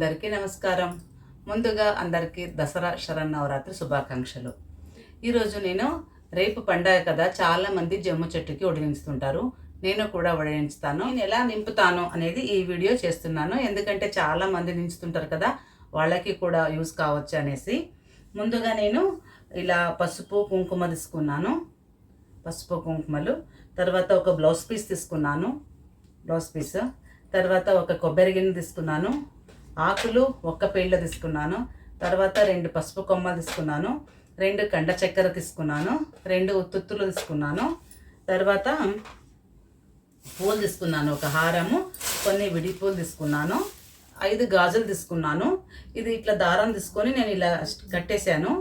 అందరికీ నమస్కారం. ముందుగా అందరికీ దసరా శరన్నవరాత్రి శుభాకాంక్షలు. ఈరోజు నేను రేపు పండగ కదా చాలామంది జమ్ము చెట్టుకి ఉడిగించుతుంటారు నేను కూడా ఉడిగించుతాను నేను ఎలా నింపుతాను అనేది ఈ వీడియో చేస్తున్నాను. ఎందుకంటే చాలా మంది నించుతుంటారు కదా వాళ్ళకి కూడా యూస్ కావచ్చు అనేసి. ముందుగా నేను ఇలా పసుపు కుంకుమ తీసుకున్నాను. పసుపు కుంకుమలు. తర్వాత ఒక బ్లౌజ్ పీస్ తీసుకున్నాను. Blouse piece. తర్వాత ఒక కొబ్బరి గిన్నె తీసుకున్నాను. ఆకులు ఒక్క పేళ్ళ తీసుకున్నాను. తర్వాత రెండు పసుపు కొమ్మలు తీసుకున్నాను. రెండు కండ చక్కెర తీసుకున్నాను. రెండు ఉత్తుత్తులు తీసుకున్నాను. తర్వాత పూలు తీసుకున్నాను. ఒక హారము కొన్ని విడి పూలు తీసుకున్నాను. ఐదు గాజులు తీసుకున్నాను. ఇది ఇట్లా దారం తీసుకొని నేను ఇలా కట్టేశాను.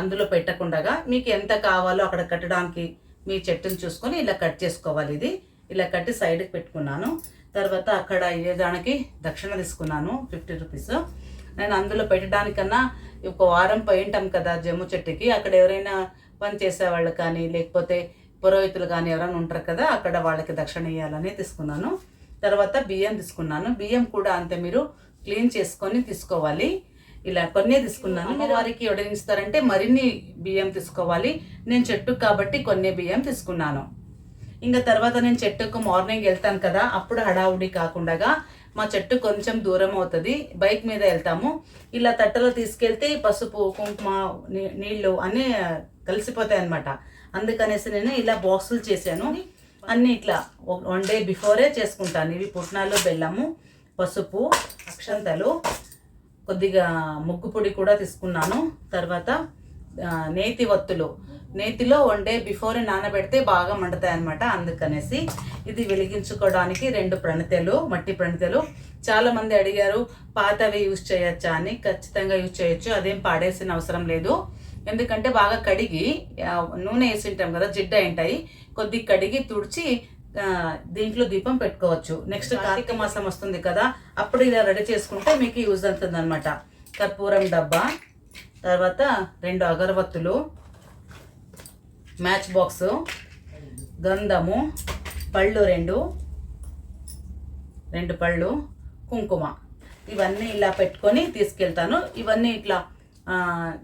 అందులో పెట్టకుండగా మీకు ఎంత కావాలో అక్కడ కట్టడానికి మీ చెట్టుని చూసుకొని ఇలా కట్ చేసుకోవాలి ఇది. ఇలా కట్టి సైడ్కి పెట్టుకున్నాను. తర్వాత అక్కడ ఇయ్యడానికి దక్షిణ తీసుకున్నాను ఫిఫ్టీ రూపీస్. నేను అందులో పెట్టడానికన్నా ఒక వారం పోయింటాం కదా జమ్ము చెట్టుకి అక్కడ ఎవరైనా పని చేసేవాళ్ళు కానీ లేకపోతే పురోహితులు కానీ ఎవరైనా ఉంటారు కదా అక్కడ వాళ్ళకి దక్షిణ ఇవ్వాలని తీసుకున్నాను. తర్వాత బియ్యం తీసుకున్నాను. బియ్యం కూడా అంతే మీరు క్లీన్ చేసుకొని తీసుకోవాలి. ఇలా కొన్ని తీసుకున్నాను. మీరు వారికి వడలిస్తారంటే మరిన్ని బియ్యం తీసుకోవాలి. నేను చెట్టు కాబట్టి కొన్ని బియ్యం తీసుకున్నాను. ఇంకా తర్వాత నేను చెట్టుకు మార్నింగ్ వెళ్తాను కదా అప్పుడు హడావుడి కాకుండా మా చెట్టు కొంచెం దూరం అవుతుంది బైక్ మీద వెళ్తాము. ఇలా తట్టలో తీసుకెళ్తే పసుపు కుంకుమ నీ- నీళ్ళు అన్నీ కలిసిపోతాయి అన్నమాట. అందుకనేసి నేను ఇలా బాక్సులు చేశాను. అన్నీ ఇట్లా వన్ డే బిఫోరే చేసుకుంటాను. ఇవి పుట్నాలు బెల్లము పసుపు అక్షంతలు కొద్దిగా ముగ్గు పొడి కూడా తీసుకున్నాను. తర్వాత నేతి వత్తులు. నేతిలో వన్ డే బిఫోర్ నానబెడితే బాగా మండుతాయి అనమాట అందుకనేసి ఇది వెలిగించుకోవడానికి రెండు ప్రణితలు మట్టి ప్రణితలు. చాలా మంది అడిగారు పాతవి యూజ్ చేయొచ్చా అని. ఖచ్చితంగా యూజ్ చేయొచ్చు అదేం పాడేసిన అవసరం లేదు. ఎందుకంటే బాగా కడిగి నూనె వేసి ఉంటాం కదా జిడ్డ ఉంటాయి కొద్ది కడిగి తుడిచి దీంట్లో దీపం పెట్టుకోవచ్చు. నెక్స్ట్ కార్తీక మాసం వస్తుంది కదా అప్పుడు ఇలా రెడీ చేసుకుంటే మీకు యూజ్ అవుతుంది అనమాట కర్పూరం డబ్బా తర్వాత రెండు అగరబత్తులు మ్యాచ్ బాక్స్ గంధము పళ్ళు రెండు. రెండు పళ్ళు కుంకుమ. ఇవన్నీ ఇలా పెట్టుకొని తీసుకెళ్తాను. ఇవన్నీ ఇట్లా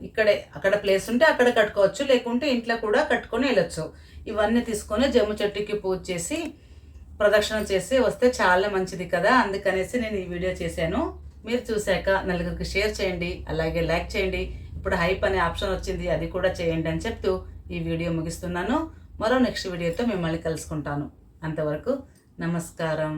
ఇక్కడే అక్కడ ప్లేస్ ఉంటే అక్కడ కట్టుకోవచ్చు. లేకుంటే ఇంట్లో కూడా కట్టుకొని వెళ్ళొచ్చు. ఇవన్నీ తీసుకొని జమ్ము చెట్టుకి పూజ చేసి ప్రదక్షిణ చేసి వస్తే చాలా మంచిది కదా. అందుకనేసి నేను ఈ వీడియో చేశాను. మీరు చూశాక నలుగురికి షేర్ చేయండి. అలాగే లైక్ చేయండి. ఇప్పుడు హైప్ అనే ఆప్షన్ వచ్చింది. అది కూడా చేయండి అని చెప్తూ ఈ వీడియో ముగిస్తున్నాను. మరో నెక్స్ట్ వీడియోతో మిమ్మల్ని కలుసుకుంటాను. అంతవరకు నమస్కారం.